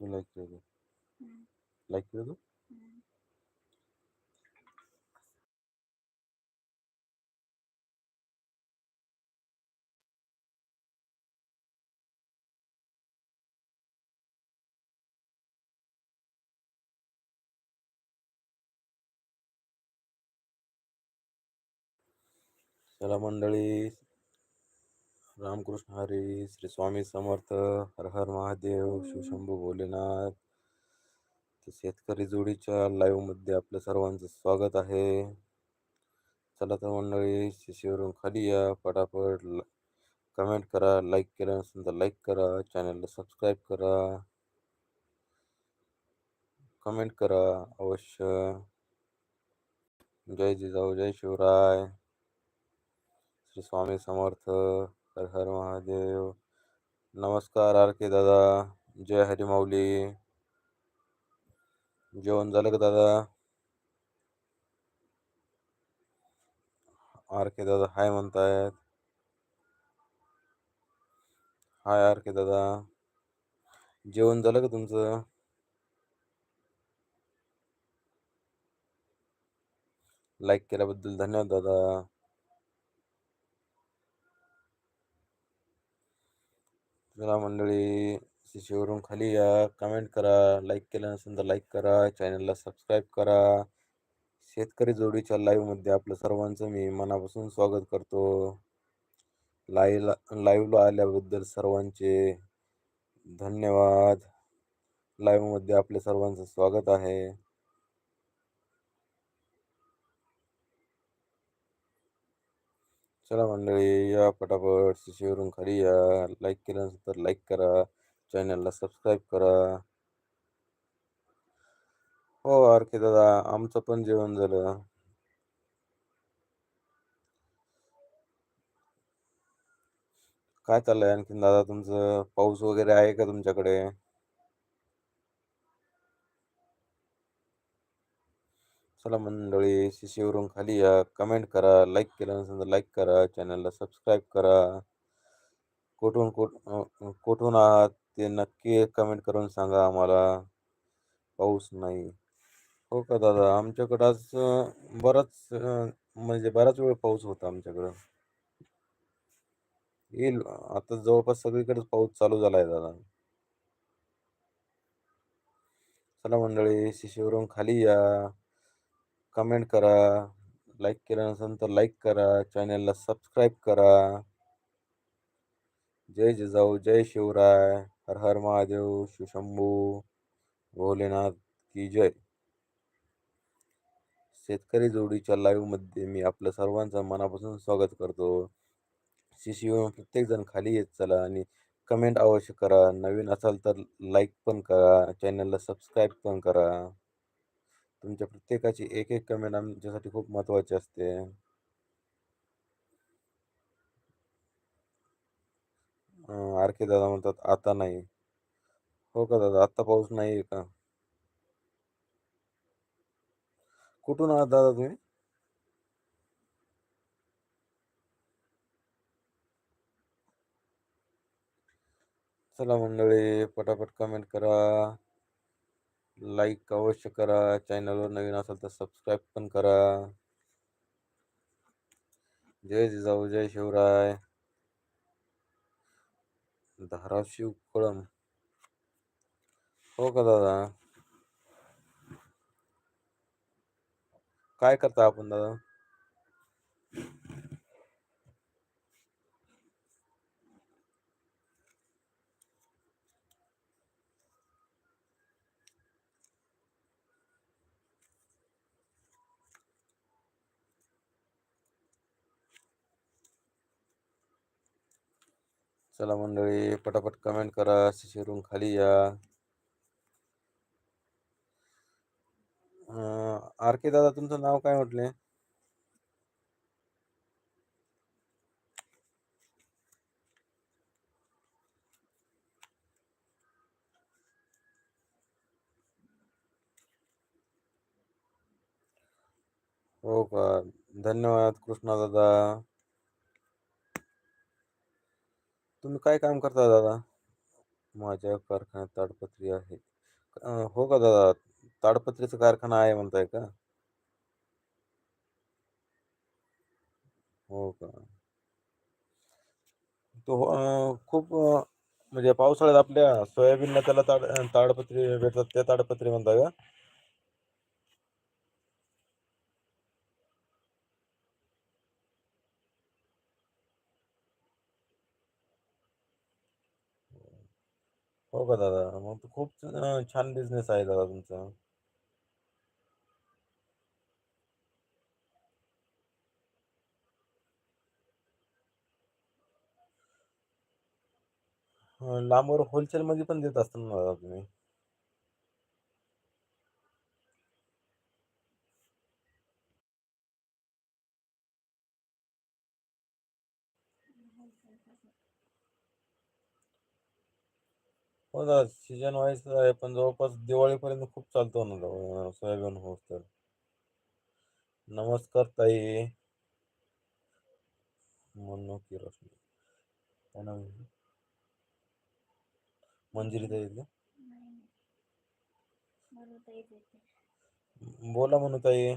तू like केलं हम्म, like केलं तू हम्म. चला मंडळी रामकृष्ण हरी श्री स्वामी समर्थ हर हर महादेव शिवशंभू भोलेनाथ. तर शेतकरी जोडीच्या लाईव्हमध्ये आपल्या सर्वांचं स्वागत आहे. चला तर मंडळी शिशीवरून खाली या. पटापट कमेंट करा लाईक केलं नसेल तर लाईक करा. चॅनलला सबस्क्राईब करा. कमेंट करा अवश्य. जय जिजाऊ जय शिवराय. श्री स्वामी समर्थ. हर हर महादेव. नमस्कार आर के दादा. जय हरिमाऊली जेवण झालं का दादा? आर के दादा हाय म्हणतायत. हाय आर के दादा. जेवण झालं का तुमचं? लाईक केल्याबद्दल धन्यवाद दादा. चला मंडळी शिशीवरून खाली या. कमेंट करा लाईक केलं नसेल तर लाईक करा. चॅनलला सबस्क्राईब करा. शेतकरी जोडीच्या लाईव्हमध्ये आपलं सर्वांचं मी मनापासून स्वागत करतो. लाईव्हला लाईव्हला आल्याबद्दल सर्वांचे धन्यवाद. लाईव्हमध्ये आपल्या सर्वांचं स्वागत आहे. चला मंडळी या पटापट शिशीवरून खाली या लाईक केलं नसेल तर लाईक करा. चॅनलला सबस्क्राईब करा. हो आर के दादा आमचं पण जेवण झालं. काय चाललंय आणखीन दादा? तुमचं पाऊस वगैरे आहे का तुमच्याकडे? चला मंडळी शिशीवरून खाली या. कमेंट करा लाईक केलं नसेल तर लाईक करा चॅनलला सबस्क्राईब करा. कुठून कुठ कुठून आहात ते नक्की कमेंट करून सांगा आम्हाला. पाऊस नाही. हो का दादा? आमच्याकडं आज बराच म्हणजे बराच वेळ पाऊस होता आमच्याकडं. येईल. आता जवळपास सगळीकडेच पाऊस चालू झाला आहे दादा. चला मंडळी शिशीवरून खाली या. कमेंट करा लाईक केलं नसेल तर लाईक करा चॅनलला सबस्क्राईब करा. जय जिजाऊ जय शिवराय हर हर महादेव शिवशंभू भोलेनाथ की जय. शेतकरी जोडीच्या लाईव्हमध्ये मी आपलं सर्वांचं मनापासून स्वागत करतो. शिशिवरून प्रत्येक जण खाली येत चला आणि कमेंट अवश्य करा. नवीन असाल तर लाईक पण करा चॅनलला सबस्क्राईब पण करा. तुमच्या प्रत्येकाची एक एक कमेंट आमच्यासाठी खूप महत्त्वाची असते. आर के दादा म्हणतात आता नाही. हो का दादा? आता पाऊस नाही आहे का? कुठून आहात दादा तुम्ही? चला मंडळी पटापट कमेंट करा. लाईक अवश्य करा. चॅनलवर नवीन असेल तर सबस्क्राईब पण करा. जय जिजाऊ जय शिवराय. धाराशिव कळम हो का दादा? काय करता आपण दादा? चला मंडळी पटापट कमेंट करा शिशिरून खाली या. आर के दादा तुमचं नाव काय म्हटले? हो का? धन्यवाद कृष्णा दादा. तुम्ही काय काम करता दादा माझ्या कारखान्यात ताडपत्री आहे हो का दादा? ताडपत्रीचा कारखाना आहे म्हणताय का? हो का? तो खूप म्हणजे पावसाळ्यात आपल्या सोयाबीनला त्याला ताड ताडपत्री भेटतात त्या ताडपत्री म्हणताय का? हो का दादा? मग खूप छान बिझनेस आहे दादा तुमचा. लांबवर होलसेलमध्ये पण देत असताना दादा तुम्ही? हो सीजन वाईज आहे पण जवळपास दिवाळीपर्यंत खूप चालतो ना सोयाबीन होऊस तर. नमस्कार ताई. म्हणू की रोशनी. काय नाव मंजिरी ताई का? बोला म्हणू ताई.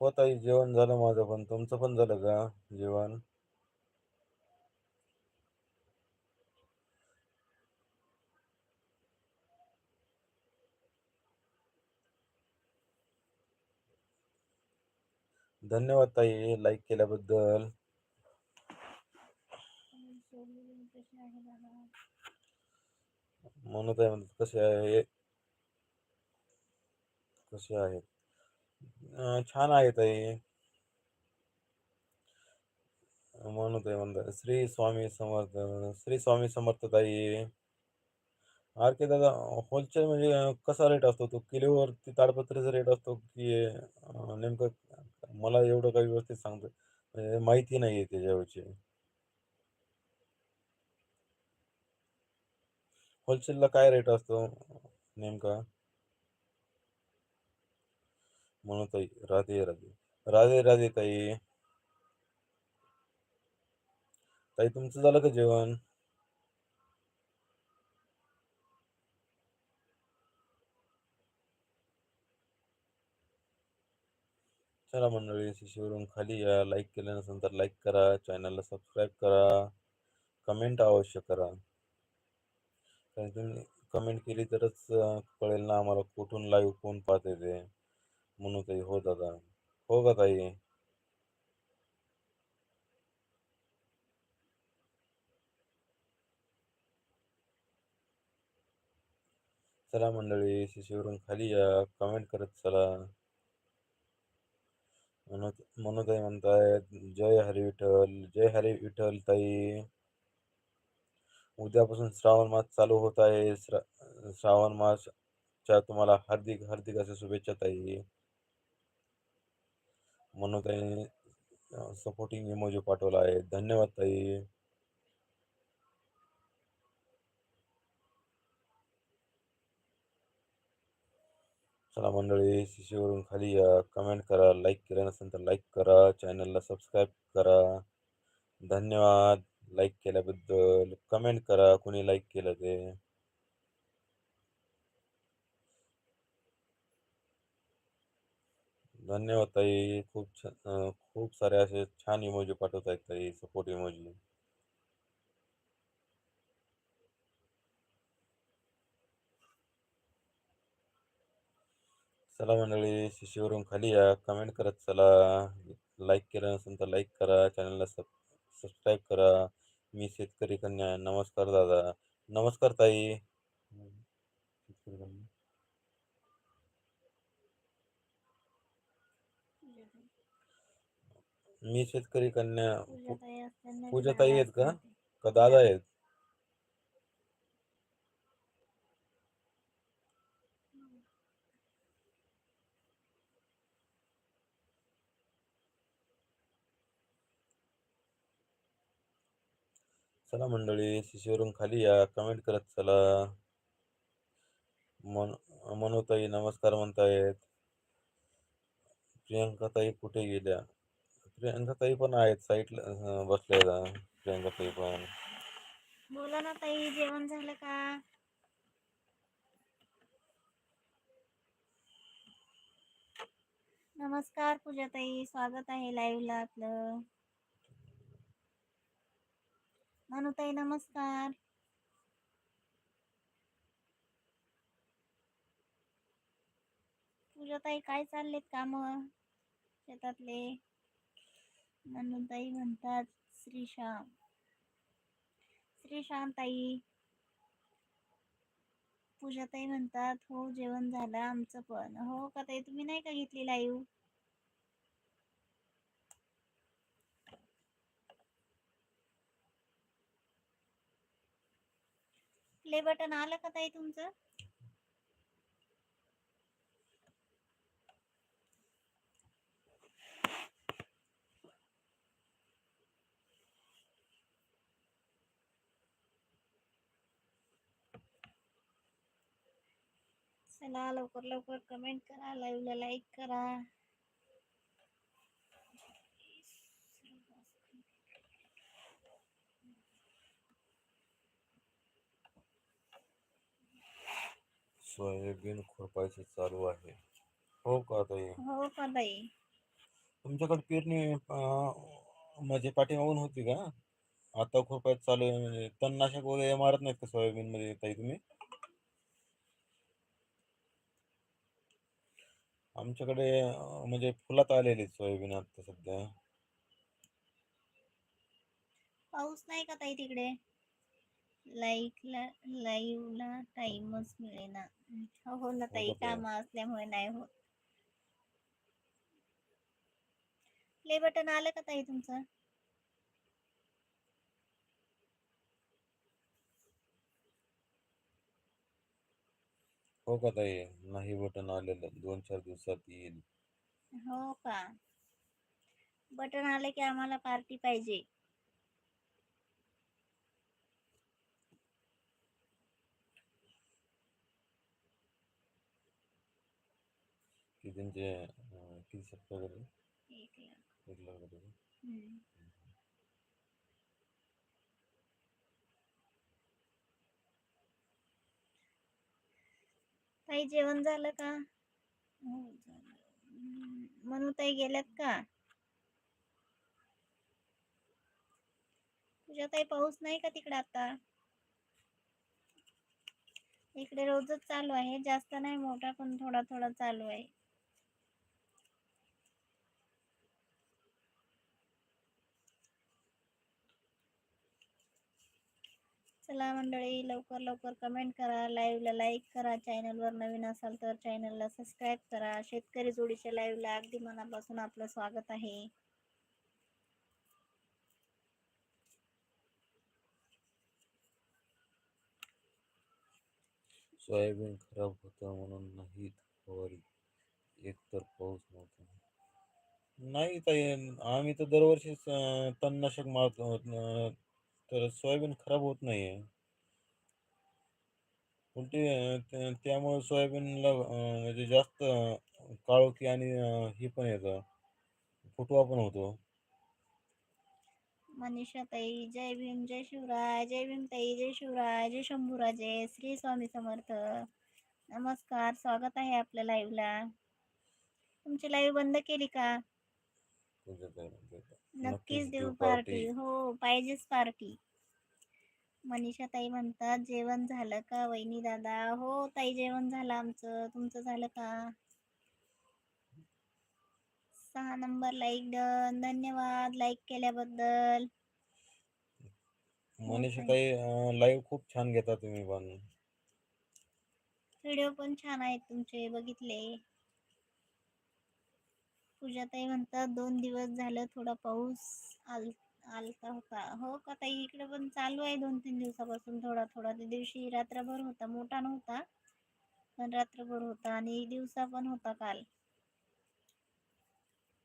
हो ताई जेवण झालं माझं पण. तुमचं पण झालं का जेवण? धन्यवाद ताई लाईक केल्याबद्दल. म्हणत आहे म्हणतात कसे आहे? कसे आहेत? छान आहे ताई. म्हणत आहे म्हणतात श्री स्वामी समर्थ. श्री स्वामी समर्थ ताई. आर के दादा होलसेल म्हणजे कसा रेट असतो तो? किलोवरती ताडपत्रीचा रेट असतो की नेमकं मला एवढं काही व्यवस्थित सांगतो माहिती माहिती नाहीये त्याच्याविषयी. होलसेलला काय रेट असतो नेमका? म्हणून ताई राधे राधे. राधे राधे ताई. ताई तुमचं झालं का जेवण? चला मंडळी शिशीवरून खाली या. लाईक केलं नसेल तर लाईक करा. चॅनलला सबस्क्राईब करा. कमेंट अवश्य करा. कारण तुम्ही कमेंट केली तरच कळेल ना आम्हाला कुठून लाईव्ह कोण पाहते ते. मनू ताई हो दादा. हो का ताई? चला मंडळी शिशीवरून खाली या. कमेंट करत चला. म्हणून मनू ताई म्हणतायत जय हरी विठ्ठल. जय हरी विठ्ठल ताई. उद्यापासून श्रावण मास चालू होत आहे. श्रा श्रावण मासच्या तुम्हाला हार्दिक हार्दिक अशा शुभेच्छा ताई. म्हणून ताई सपोर्टिंग इमोजी पाठवला आहे. धन्यवाद ताई. चला मंडळी शिशीवरून खाली या. कमेंट करा. लाईक केलं नसेल तर लाईक करा. चॅनलला सबस्क्राईब करा. धन्यवाद लाईक केल्याबद्दल. कमेंट करा, कोणी लाईक केलं ते. धन्यवाद ताई. खूप छ खूप सारे असे छान इमोजी पाठवतायत ताई सपोर्ट इमोजी. चला मंडळी शिशीवरून खाली या. कमेंट करत चला. लाईक केलं नसेल तर लाईक करा. चॅनलला सब सबस्क्राईब करा. मी शेतकरी कन्या. नमस्कार दादा. नमस्कार ताई. मी शेतकरी कन्या. पूजा ताई आहेत का? का दादा आहेत? चला मंडळी शिशीवरून खाली या. कमेंट करत चला. मन मनोताई नमस्कार म्हणतायत. प्रियंका ताई कुठे गेल्या? प्रियंका ताई पण आहेत साईटला बसल्या प्रियंकाताई प्रियंका ताई पण. बोला ना ताई जेवण झालं का नमस्कार पूजा ताई स्वागत आहे लाईव्ह ला आपलं ताई नमस्कार. पूजाताई काय चाललेत काम? शेतातले. ताई म्हणतात श्रीशाम श्रीशांताई पूजाताई म्हणतात हो जेवण झालं आमचं पण. हो का ताई तुम्ही नाही का घेतली लाईव्ह प्ले बटन आलं का ताई तुमचं? चला लवकर लवकर कमेंट करा लाईव्हला लाईक करा. सोयाबीन खुरपायचं चालू आहे. हो का ताई? हो का ताई? तुमच्याकडे पेरणी अं, म्हणजे पाठीमागून होती का? आता खुरपायचं चालू आहे म्हणजे तणनाशक वगैरे मारत नाहीत का सोयाबीन मध्ये ताई तुम्ही? आमच्याकडे अं, म्हणजे फुलात आलेली सोयाबीन आता सध्या. पाऊस नाही का ताई तिकडे? लाईकला लाईव्हला टाइमच मिळेना. हो हो ना ताई हो? काम असल्यामुळे नाही होत. प्ले बटन आलं का ताई तुमचं? हो का ताई? नाही बटन आलेलं. दोन चार दिवसात येईल. हो का? बटन आलं की आम्हाला पार्टी पाहिजे. त्यांचे अं, किती सबस्क्रायबर एक लाख. एक लाख रुपये. ताई जेवण झालं का? हो झालं. म्हणू ताई गेल्यात का? तुझ्या ताई पाऊस नाही का तिकडे आता? इकडे रोजच चालू आहे. जास्त नाही मोठा पण थोडा थोडा चालू आहे. चला मंडळी लवकर लवकर कमेंट करा लाईव्हला लाईक करा चॅनलवर नवीन असाल तर चॅनलला सबस्क्राईब करा. शेतकरी जोडीच्या लाईव्हला अगदी मनापासून आपलं स्वागत आहे. सोयाबीन खराब होतं म्हणून नाही फवारी एक तर पाऊस नव्हता. नाही ताई आम्ही तर दरवर्षीच तणनाशक मारतो तर सोयाबीन खराब होत नाहीये. उलटी त्यामुळे सोयाबीनला म्हणजे जास्त काळोखी आणि हे पण येतं. फुटवा पण होतो. मनीषा ताई जय भीम जय शिवराय जय भीम ताई जय शिवराय जय शंभूराजे श्री स्वामी समर्थ. नमस्कार स्वागत आहे आपल्या लाईव्हला तुमची लाईव्ह बंद केली का तुझं काय म्हणते ते. नक्कीच देऊ पार्टी. हो पाहिजेच पार्टी. मनीषा ताई म्हणतात जेवण झालं का वहिनी दादा? हो ताई जेवण झालं आमचं. तुमचं झालं का? सहा नंबर लाईक डन धन्यवाद लाईक केल्याबद्दल. मनीषा ताई. लाईव्ह खूप छान घेता तुम्ही पण. व्हिडिओ पण छान आहेत तुमचे बघितले. पूजाताई म्हणतात दोन दिवस झालं थोडा पाऊस आल आलता होता. हो का ताई? इकडे पण चालू आहे दोन तीन दिवसापासून थोडा थोडा. त्या दिवशी रात्रभर होता मोठा नव्हता पण रात्रभर होता आणि दिवसा पण होता काल.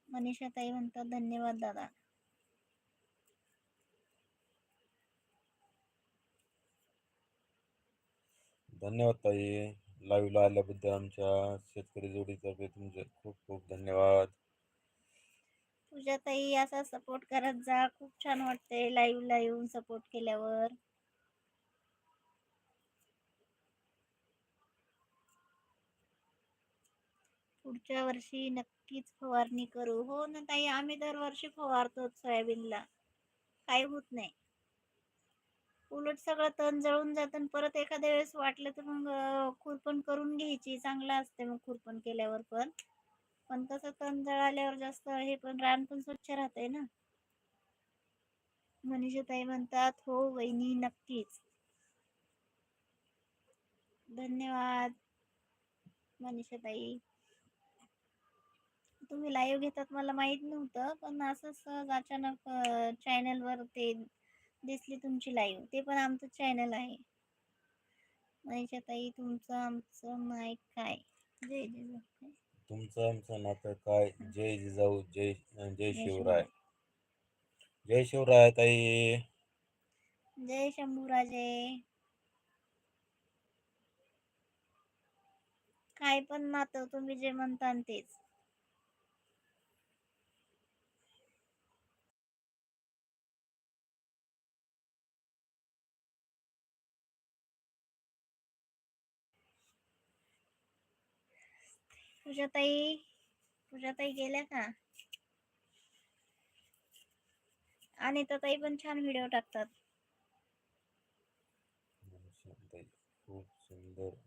मनीषा ताई म्हणतात धन्यवाद दादा. धन्यवाद ताई. लाईव्हला आल्याबद्दल आमच्या शेतकरी जोडीतर्फे तुमचे खूप खूप धन्यवाद. पूजाताई असा सपोर्ट करत जा. खूप छान वाटते लाईव्हला येऊन सपोर्ट केल्यावर. पुढच्या वर्षी नक्कीच फवारणी करू. हो ना ताई आम्ही दरवर्षी फवारतो सोयाबीनला. काही होत नाही. उलट सगळं तण जळून जातं परत एखाद्या वेळेस वाटलं तर मग खुरपण करून घ्यायची. चांगलं असते मग खुरपण केल्यावर पण. पण कसं तण जळाल्यावर जास्त हे पण रान पण स्वच्छ राहतंय ना. मनीषा ताई म्हणतात हो वहिनी नक्कीच. धन्यवाद मनीषा ताई तुम्ही लाईव्ह घेतात मला माहीत नव्हतं पण असं सहज अचानक चॅनलवर ते दिसली तुमची लाईव्ह ते पण आमचं चॅनल आहे. मनीषा ताई तुमचं आमचं माईक काय? जय जय तुमचं आमचं नातं काय? जय जिजाऊ जय जय शिवराय. जय शिवराय ताई. जय शंभूराजे. काय पण नातं तुम्ही जे म्हणता तेच. पूजाताई पूजाताई गेल्या का? आणि ताई पण छान व्हिडिओ टाकतात. ताई खूप सुंदर.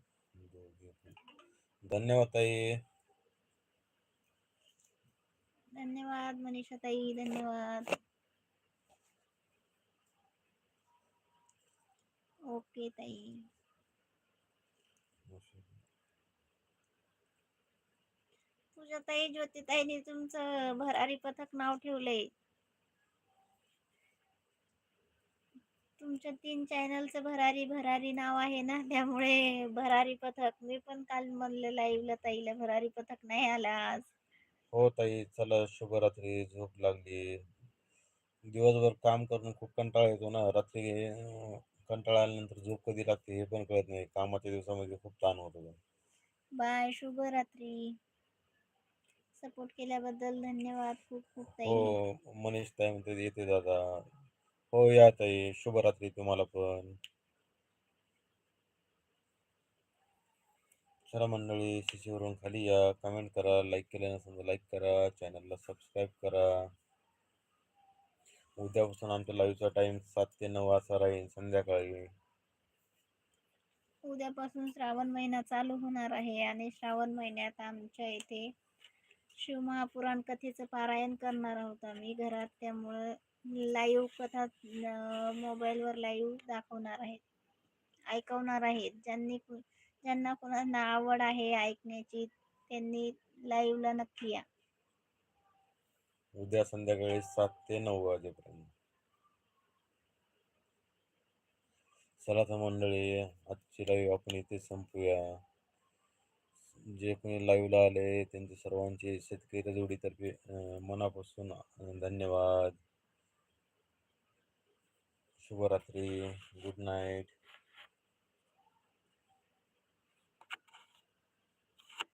धन्यवाद ताई. धन्यवाद मनीषा ताई धन्यवाद. ओके ताई. पूजाताई ज्योतिताईने तुमचं भरारी पथक नाव ठेवलंय. तुमच्या तीन चॅनलचं भरारी भरारी नाव आहे ना त्यामुळे भरारी पथक. मी पण काल म्हणलं लाईव्हला ताईला भरारी पथक नाही आला आज. हो ताई चला शुभरात्री झोप लागली. दिवसभर काम करून खूप कंटाळा येतो ना रात्री अं, कंटाळा आल्यानंतर झोप कधी लागते हे पण कळत नाही. कामाच्या दिवसामध्ये खूप ताण होतो. बाय शुभरात्री. सपोर्ट केल्याबद्दल धन्यवाद. खूप खूप ताई. हो मनीष ताई म्हणते येते दादा. हो या ताई. शुभरात्री तुम्हाला पण. चला मंडळी शिशीवरून खाली या. कमेंट करा लाईक केलं नसेल लाईक करा. चॅनलला सबस्क्राईब करा. उद्यापासून आमच्या लाईव्हचा टाइम सात ते नऊ असा राहील संध्याकाळी. उद्यापासून श्रावण महिना चालू होणार आहे आणि श्रावण महिन्यात आमच्या इथे शिवमहापुराण कथेचं पारायण करणार आहोत आम्ही घरात. त्यामुळं लाईव्ह कथा मोबाईलवर लाईव्ह दाखवणार आहेत. ऐकवणार आहेत. ज्यांनी ज्यांना कोणाला आवड आहे ऐकण्याची त्यांनी लाईव्हला नक्की या. उद्या संध्याकाळी सात ते नऊ वाजेपर्यंत. चला तर मंडळी आजची लाईव्ह आपण इथे संपूया. जे कोणी लाईव्हला आले त्यांचे सर्वांचे शेतकरी जोडीतर्फे मनापासून धन्यवाद. शुभरात्री. Good night